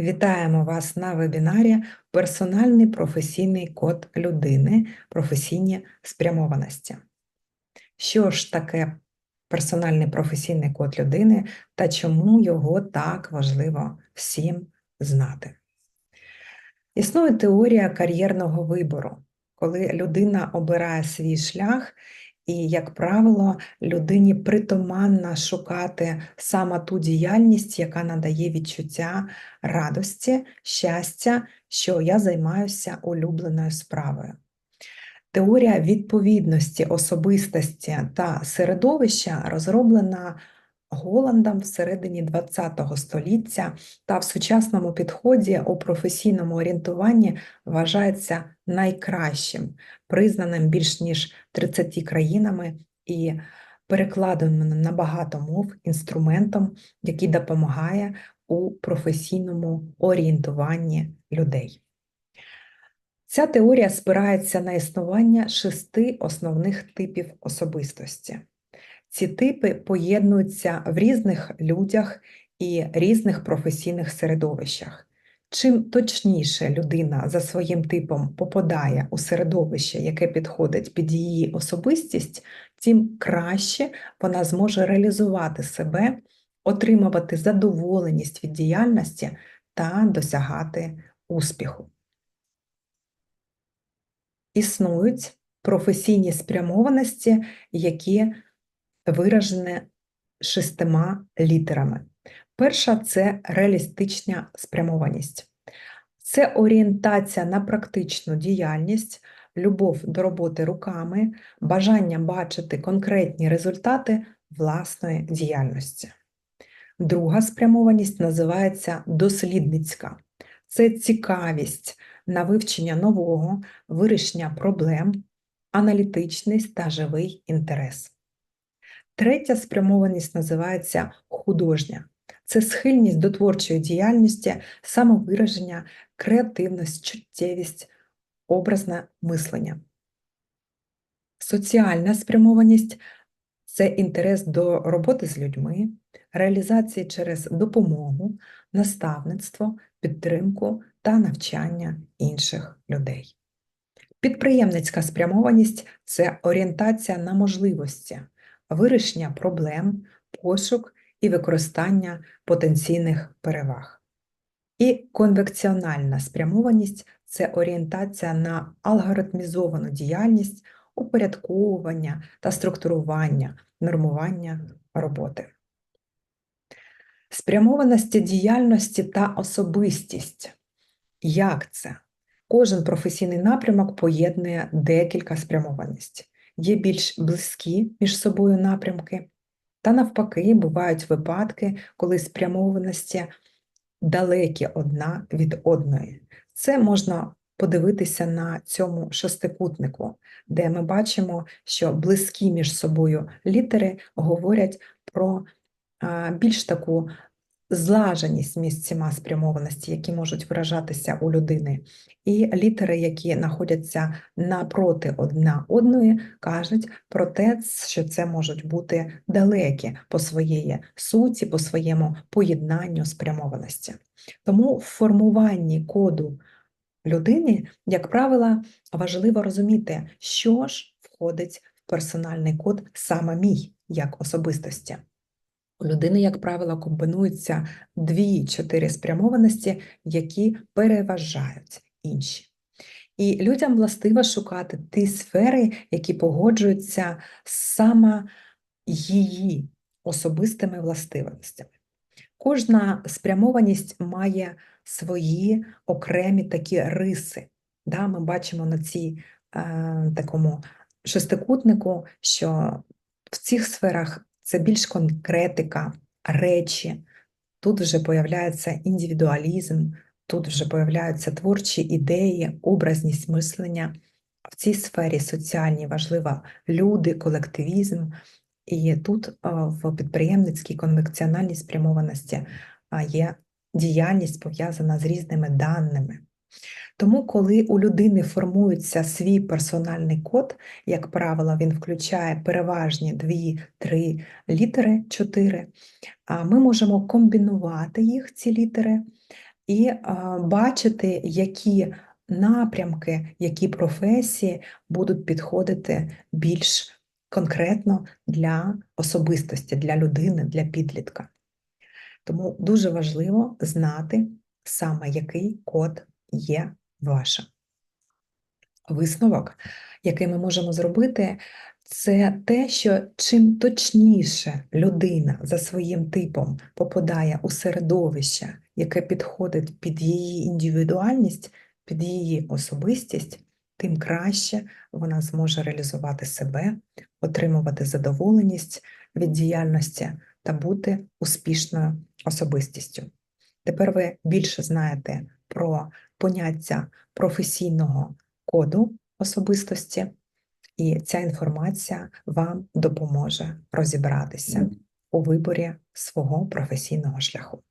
Вітаємо вас на вебінарі Персональний професійний код людини, професійні спрямованості. Що ж таке персональний професійний код людини та чому його так важливо всім знати? Існує теорія кар'єрного вибору, коли людина обирає свій шлях і, як правило, людині притоманна шукати саме ту діяльність, яка надає відчуття радості, щастя, що я займаюся улюбленою справою. Теорія відповідності особистості та середовища розроблена Голландом всередині ХХ століття та в сучасному підході у професійному орієнтуванні вважається найкращим, признаним більш ніж 30 країнами і перекладеним на багато мов інструментом, який допомагає у професійному орієнтуванні людей. Ця теорія спирається на існування шести основних типів особистості. Ці типи поєднуються в різних людях і різних професійних середовищах. Чим точніше людина за своїм типом попадає у середовище, яке підходить під її особистість, тим краще вона зможе реалізувати себе, отримувати задоволеність від діяльності та досягати успіху. Існують професійні спрямованості, які виражені шестима літерами. Перша це реалістична спрямованість. Це орієнтація на практичну діяльність, любов до роботи руками, бажання бачити конкретні результати власної діяльності. Друга спрямованість називається дослідницька. Це цікавість на вивчення нового, вирішення проблем, аналітичність та живий інтерес. Третя спрямованість називається художня. Це схильність до творчої діяльності, самовираження, креативність, чуттєвість, образне мислення. Соціальна спрямованість це інтерес до роботи з людьми, реалізації через допомогу, наставництво, підтримку та навчання інших людей. Підприємницька спрямованість це орієнтація на можливості, вирішення проблем, пошук і використання потенційних переваг. І конвекціональна спрямованість це орієнтація на алгоритмізовану діяльність, упорядковування та структурування, нормування роботи. Спрямованості діяльності та особистість. Як це? Кожен професійний напрямок поєднує декілька спрямованостей. Є більш близькі між собою напрямки, та навпаки, бувають випадки, коли спрямованості далекі одна від одної. Це можна подивитися на цьому шестикутнику, де ми бачимо, що близькі між собою літери говорять про більш таку злаженість місцяма спрямованості, які можуть виражатися у людини, і літери, які знаходяться напроти одна одної, кажуть про те, що це можуть бути далекі по своєї суті, по своєму поєднанню спрямованості. Тому в формуванні коду людини, як правило, важливо розуміти, що ж входить в персональний код саме мій як особистості. Людини, як правило, комбінуються дві-чотири спрямованості, які переважають інші. І людям властиво шукати ті сфери, які погоджуються саме її особистими властивостями. Кожна спрямованість має свої окремі такі риси. Да, Ми бачимо на цій е, такому шестикутнику, що в цих сферах це більш конкретика, речі. Тут вже появляється індивідуалізм, тут вже появляються творчі ідеї, образність мислення. В цій сфері соціальній важлива люди, колективізм, і тут в підприємницькій конвекціональній спрямованості є діяльність пов'язана з різними даними. Тому, коли у людини формується свій персональний код, як правило, він включає переважні 2-3 літери, 4, ми можемо комбінувати їх, ці літери, і бачити, які напрямки, які професії будуть підходити більш конкретно для особистості, для людини, для підлітка. Тому дуже важливо знати саме, який код є вашим. Висновок, який ми можемо зробити, це те, що чим точніше людина за своїм типом попадає у середовище, яке підходить під її індивідуальність, під її особистість, тим краще вона зможе реалізувати себе, отримувати задоволеність від діяльності та бути успішною особистістю. Тепер ви більше знаєте про поняття професійного коду особистості, і ця інформація вам допоможе розібратися у виборі свого професійного шляху.